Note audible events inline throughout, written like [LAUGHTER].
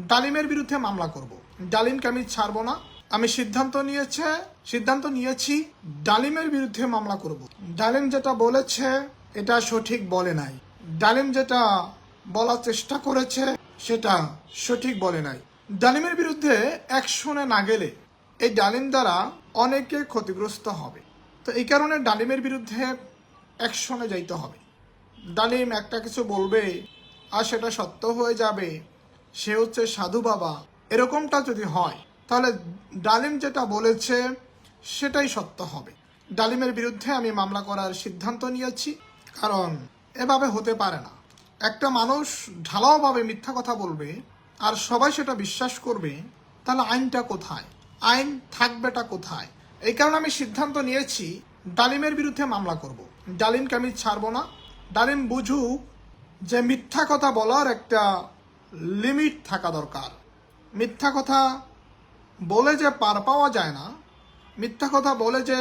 ডালিমের বিরুদ্ধে মামলা করব। ডালিমকে আমি ছাড়বো না। আমি সিদ্ধান্ত নিয়েছে, সিদ্ধান্ত নিয়েছি, ডালিমের বিরুদ্ধে মামলা করব। ডালিম যেটা বলেছে, এটা সঠিক বলে নাই। ডালিম যেটা বলার চেষ্টা করেছে, সেটা সঠিক বলে নাই। ডালিমের বিরুদ্ধে অ্যাকশনে না গেলে এই ডালিম দ্বারা অনেকে ক্ষতিগ্রস্ত হবে। তো এই কারণে ডালিমের বিরুদ্ধে অ্যাকশনে যাইতে হবে। ডালিম একটা কিছু বলবে আর সেটা সত্য হয়ে যাবে। সে হচ্ছে সাধু বাবা। এরকমটা যদি হয়, তাহলে ডালিম যেটা বলেছে, সেটাই সত্য হবে। ডালিমের বিরুদ্ধে আমি মামলা করার সিদ্ধান্ত নিয়েছি, কারণ এভাবে হতে পারে না। একটা মানুষ ঢালাওভাবে মিথ্যা কথা বলবে, আর সবাই সেটা বিশ্বাস করবে, তাহলে আইনটা কোথায়? আইন থাকবেটা কোথায়? এই কারণে আমি সিদ্ধান্ত নিয়েছি, ডালিমের বিরুদ্ধে মামলা করব। ডালিমকে আমি ছাড়বো না। ডালিম বুঝুক যে মিথ্যা কথা বলার একটা লিমিট থাকা দরকার। মিথ্যা কথা বলে যে পার পাওয়া যায় না, মিথ্যা কথা বলে যে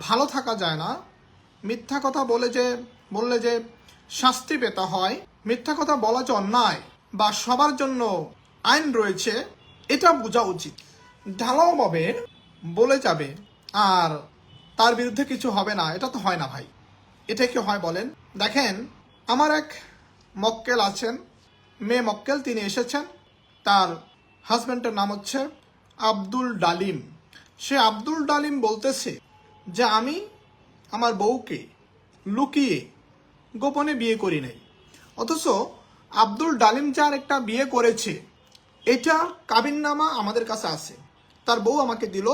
ভালো থাকা যায় না, মিথ্যা কথা বলে যে, বললে যে শাস্তি পেতে হয়, মিথ্যা কথা বলা যে অন্যায় বা সবার জন্য আইন রয়েছে, এটা বোঝা উচিত। ঢালাওভাবে বলে যাবে, আর তার বিরুদ্ধে কিছু হবে না, এটা তো হয় না ভাই। এটা কি হয় বলেন? দেখেন, আমার এক মক্কেল আছেন মেয়ে মক্কেল, তিনি এসেছেন। তার হাজব্যান্ডের নাম হচ্ছে আব্দুল ডালিম। সে আব্দুল ডালিম বলতেছে যে, আমি আমার বউকে লুকিয়ে গোপনে বিয়ে করি নাই। অথচ আব্দুল ডালিম যার একটা বিয়ে করেছে, এটা কাবিননামা আমাদের কাছে আছে। তার বউ আমাকে দিল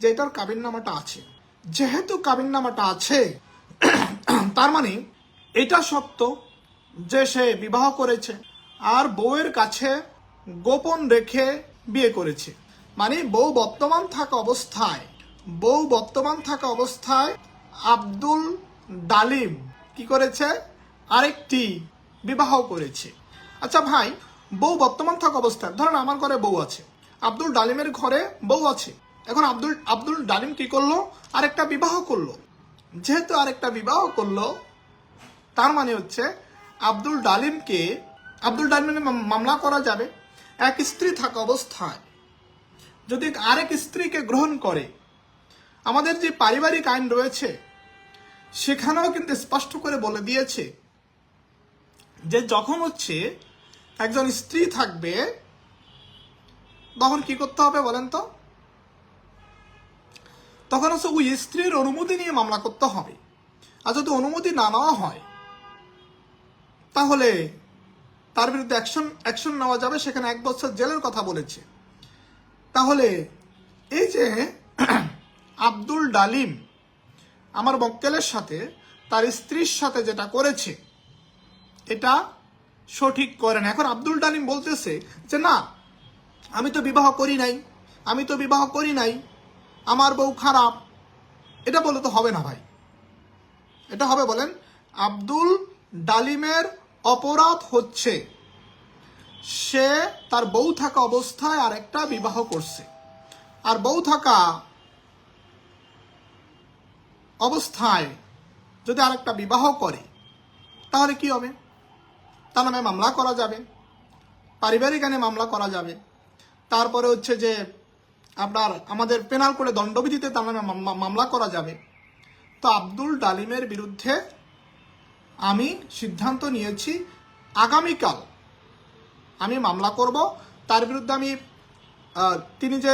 যে, এটার কাবিননামাটা আছে। যেহেতু কাবিননামাটা আছে, তার মানে এটা সত্য যে সে বিবাহ করেছে। আর বউয়ের কাছে গোপন রেখে বিয়ে করেছে। মানে বউ বর্তমান থাকা অবস্থায়, বউ বর্তমান থাকা অবস্থায় আব্দুল ডালিম কি করেছে? আরেকটি বিবাহ করেছে। আচ্ছা ভাই, বউ বর্তমান থাকা অবস্থায়, ধরেন আমার ঘরে বউ আছে, আব্দুল ডালিমের ঘরে বউ আছে। এখন আব্দুল আব্দুল ডালিম কি করল? আরেকটা বিবাহ করল। যেহেতু আরেকটা বিবাহ করল, তার মানে হচ্ছে আব্দুল ডালিমকে আব্দুল ডালিমের মামলা করা যাবে। এক স্ত্রী থাকা অবস্থায়। যদি আরেক স্ত্রীকে গ্রহণ করে, আমাদের যে পারিবারিক আইন রয়েছে, সেখানেও কিন্তু স্পষ্ট করে বলে দিয়েছে যে যখন হচ্ছে একজন স্ত্রী থাকবে, তখন কি করতে হবে বলেন তো? তখন হচ্ছে ওই স্ত্রীর অনুমতি নিয়ে মামলা করতে হবে। আর যদি অনুমতি না নেওয়া হয়, তাহলে তার বিরুদ্ধে অ্যাকশন অ্যাকশন নেওয়া যাবে, সেখানে এক বছর জেলের কথা বলেছে। তাহলে এই যে [CLEARS THROAT] আব্দুল ডালিম আমার মক্কেলের সাথে তার স্ত্রীর সাথে যেটা করেছে, এটা সঠিক করে না। এখন আব্দুল ডালিম বলতেছে যে, না, আমি তো বিবাহ করি নাই, আমি তো বিবাহ করি নাই, আমার বউ খারাপ। এটা বলে তো হবে না ভাই। এটা হবে বলেন আব্দুল ডালিমের অপরাধ হচ্ছে। সে তার বউ থাকা অবস্থায় আর একটা বিবাহ করছে। আর বউ থাকা অবস্থায় যদি আরেকটা বিবাহ করে, তাহলে কি হবে? তার নামে মামলা করা যাবে। পারিবারিক আইনে মামলা করা যাবে। তারপরে হচ্ছে যে আপনার আমাদের পেনাল করে দণ্ডবিধিতে তার নামে মামলা করা যাবে। তো আব্দুল ডালিমের বিরুদ্ধে আমি সিদ্ধান্ত নিয়েছি, আগামীকাল আমি মামলা করব। তার বিরুদ্ধে আমি তিনি যে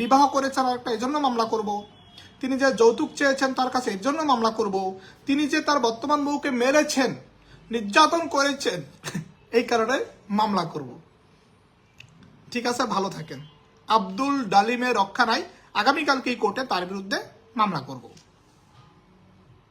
বিবাহ করেছেন আর একটা এই জন্য মামলা করব। তিনি যে যৌতুক চেয়েছেন তার কাছে এর জন্য মামলা করব। তিনি যে তার বর্তমান বউকে মেরেছেন, নির্যাতন করেছেন, এই কারণে মামলা করব। ঠিক আছে, ভালো থাকেন। আব্দুল ডালিমের রক্ষা নাই। আগামীকালকে এই কোর্টে তার বিরুদ্ধে মামলা করব।